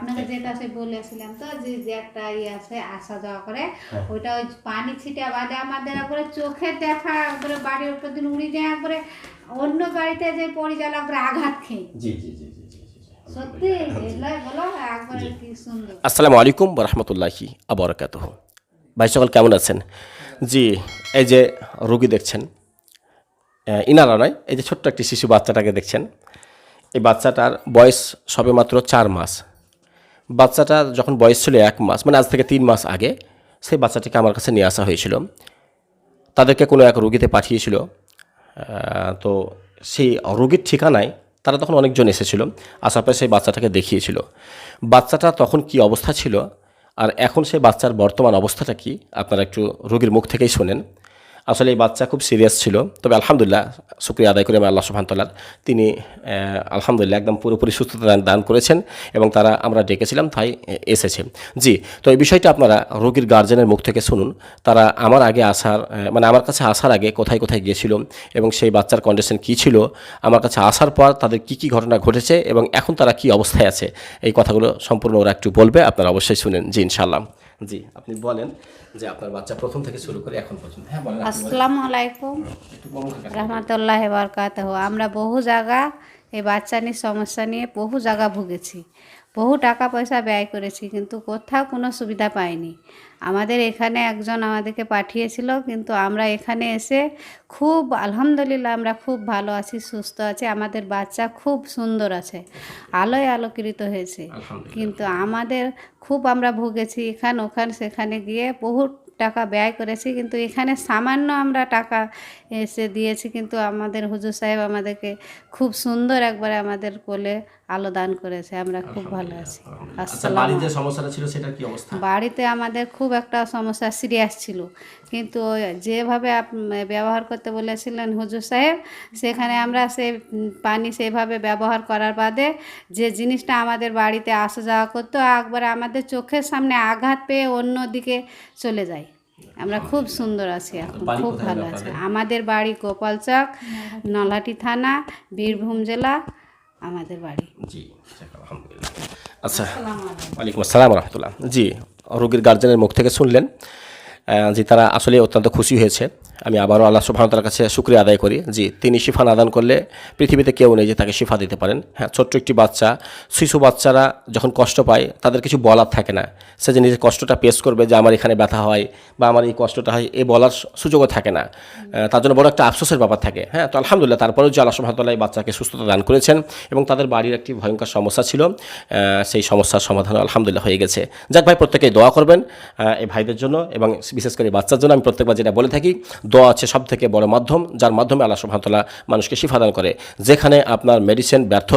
আপনাকে যেটা সে বলেছিলাম তো যে যে একটা ইয়ে আছে আসা যাওয়া করে হ্যাঁ। ওইটা ওই পানি ছিটা বাদে আমাদের একবারে চোখে দেখা একবারে বাড়ির উপর দিন উড়ি যায় একবারে অন্য বাড়িতে যে পড়ে গেল একবারে আঘাত খেয়ে। জি জি জি আসসালামু আলাইকুম রহমতুল্লাহি আবরকাত ভাই সকল কেমন আছেন? জি এই যে রুগী দেখছেন ইনারা নয় এই যে ছোট্ট একটি শিশু বাচ্চাটাকে দেখছেন এই বাচ্চাটার বয়স সবে মাত্র চার মাস। বাচ্চাটা যখন বয়স ছিল এক মাস মানে আজ থেকে তিন মাস আগে, সেই বাচ্চাটিকে আমার কাছে নিয়ে আসা হয়েছিল। তাদেরকে কোনো এক রুগীতে পাঠিয়েছিল। তো সেই রোগীর ঠিকানায় তারা তখন অনেকজন এসেছিল, আসার পরে সেই বাচ্চাটাকে দেখিয়েছিল। বাচ্চাটা তখন কি অবস্থা ছিল? আর এখন সেই বাচ্চার বর্তমান অবস্থাটা কি? আপনারা একটু রোগীর মুখ থেকেই শোনেন। আসলে এই বাচ্চা খুব সিরিয়াস ছিল। তবে আলহামদুলিল্লাহ, শুক্রিয়া আদায় করে আমি আল্লাহ সুবহানাহু তিনি আলহামদুলিল্লাহ একদম পুরোপুরি সুস্থতা দান- করেছেন এবং তারা, আমরা ডেকেছিলাম, তাই এসেছে। জি, তো এই বিষয়টা আপনারা রোগীর গার্জেনের মুখ থেকে শুনুন। তারা আমার আগে আসার মানে আমার কাছে আসার আগে কোথায় কোথায় গিয়েছিল এবং সেই বাচ্চার কন্ডিশন কী ছিল, আমার কাছে আসার পর তাদের কি কি ঘটনা ঘটেছে এবং এখন তারা কি অবস্থায় আছে, এই কথাগুলো সম্পূর্ণ ওরা একটু বলবে, আপনারা অবশ্যই শুনেন। জি ইনশাল্লাহ জি আপনি বলেন যে আপনার বাচ্চা প্রথম থেকে শুরু করে এখন পর্যন্ত হ্যাঁ বলেন। আসসালামু আলাইকুম। রহমতুল্লাহ বরকাত আমরা বহু জায়গা এই বাচ্চা নিয়ে সমস্যা নিয়ে বহু জায়গা ভুগেছি বহু টাকা পয়সা ব্যয় করেছি কিন্তু কোথাও কোনো সুবিধা পাইনি। আমাদের এখানে একজন আমাদেরকে পাঠিয়েছিল কিন্তু আমরা এখানে এসে খুব আলহামদুলিল্লাহ আমরা খুব ভালো আছি সুস্থ আছি আমাদের বাচ্চা খুব সুন্দর আছে আলোয় আলোকৃত হয়েছে। কিন্তু আমাদের খুব আমরা ভুগেছি এখান ওখান সেখানে গিয়ে বহু টাকা ব্যয় করেছি কিন্তু এখানে সামান্য আমরা টাকা এসে দিয়েছি কিন্তু আমাদের হুজুর সাহেব আমাদেরকে খুব সুন্দর একবারে আমাদের কোলে আলো দান করেছে আমরা খুব ভালো আছি। আচ্ছা বাড়িতে সমস্যাটা ছিল সেটা কি অবস্থা? বাড়িতে আমাদের খুব একটা সমস্যা সিরিয়াস ছিল। কিন্তু ওই যেভাবে ব্যবহার করতে বলেছিলেন হুজুর সাহেব সেখানে আমরা সে পানি সেভাবে ব্যবহার করার বাদে যে জিনিসটা আমাদের বাড়িতে আসা যাওয়া করতো একবারে আমাদের চোখের সামনে আঘাত পেয়ে অন্য দিকে চলে যায়। আমরা খুব সুন্দর আছি এখন খুব ভালো আছি। আমাদের বাড়ি গোপালচক নলহাটি থানা বীরভূম জেলা আমাদের বাড়ি। জি আলহামদুলিল্লাহ। আচ্ছা। ওয়ালাইকুম আসসালাম রহমতুল্লাহ। জি রোগীর গার্জেনের মুখ থেকে শুনলেন। যে তারা আসলে অত্যন্ত খুশি হয়েছে। আমি আবারও আল্লাহ সুবহানাহু কাছে শুক্রিয়া আদায় করি। জি, তিনি শিফা নাদান করলে পৃথিবীতে কেউ নেই যে তাকে শিফা দিতে পারেন। হ্যাঁ ছোট্ট একটি বাচ্চা, শিশু বাচ্চারা যখন কষ্ট পায়, তাদের কিছু বলার থাকে না। সে যে নিজের কষ্টটা পেশ করবে যে আমার এখানে ব্যথা হয় বা আমার এই কষ্টটা হয়, এ বলার সুযোগও থাকে না। তার জন্য বড় একটা আফসোসের ব্যাপার থাকে। হ্যাঁ তো আলহামদুলিল্লাহ, তারপরেও যে আল্লাহ সুবহানাহু এই বাচ্চাকে সুস্থতা দান করেছেন এবং তাদের বাড়ির একটি ভয়ঙ্কর সমস্যা ছিল সেই সমস্যার সমাধান আলহামদুলিল্লাহ হয়ে গেছে। যাক ভাই, প্রত্যেকেই দোয়া করবেন এই ভাইদের জন্য এবং বিশেষ করে বাচ্চার জন্য আমি প্রত্যেকবার যেটা বলে থাকি দোয়া আছে সব থেকে বড় মাধ্যম, যার মাধ্যমে আল্লাহ সুবহানাহু মানুষকে শিফা দান করে। যেখানে আপনার মেডিসিন ব্যর্থ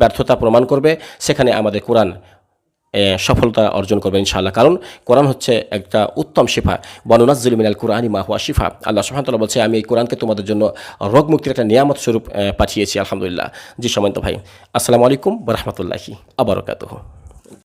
ব্যর্থতা প্রমাণ করবে, সেখানে আমাদের কোরআন সফলতা অর্জন করবে ইনশাআল্লাহ। কারণ কোরআন হচ্ছে একটা উত্তম শিফা। বনুনাজ্জুল মিনাল কুরআনি মা হুয়া শিফা। আল্লাহ সুবহানাহু বলছে, আমি এই কোরআনকে তোমাদের জন্য রোগ মুক্তির একটা নিয়ামত স্বরূপ পাঠিয়েছি, আলহামদুলিল্লাহ। জি সমান্ত ভাই, আসসালামু আলাইকুম রহমতুল্লাহি আবরকাতুহ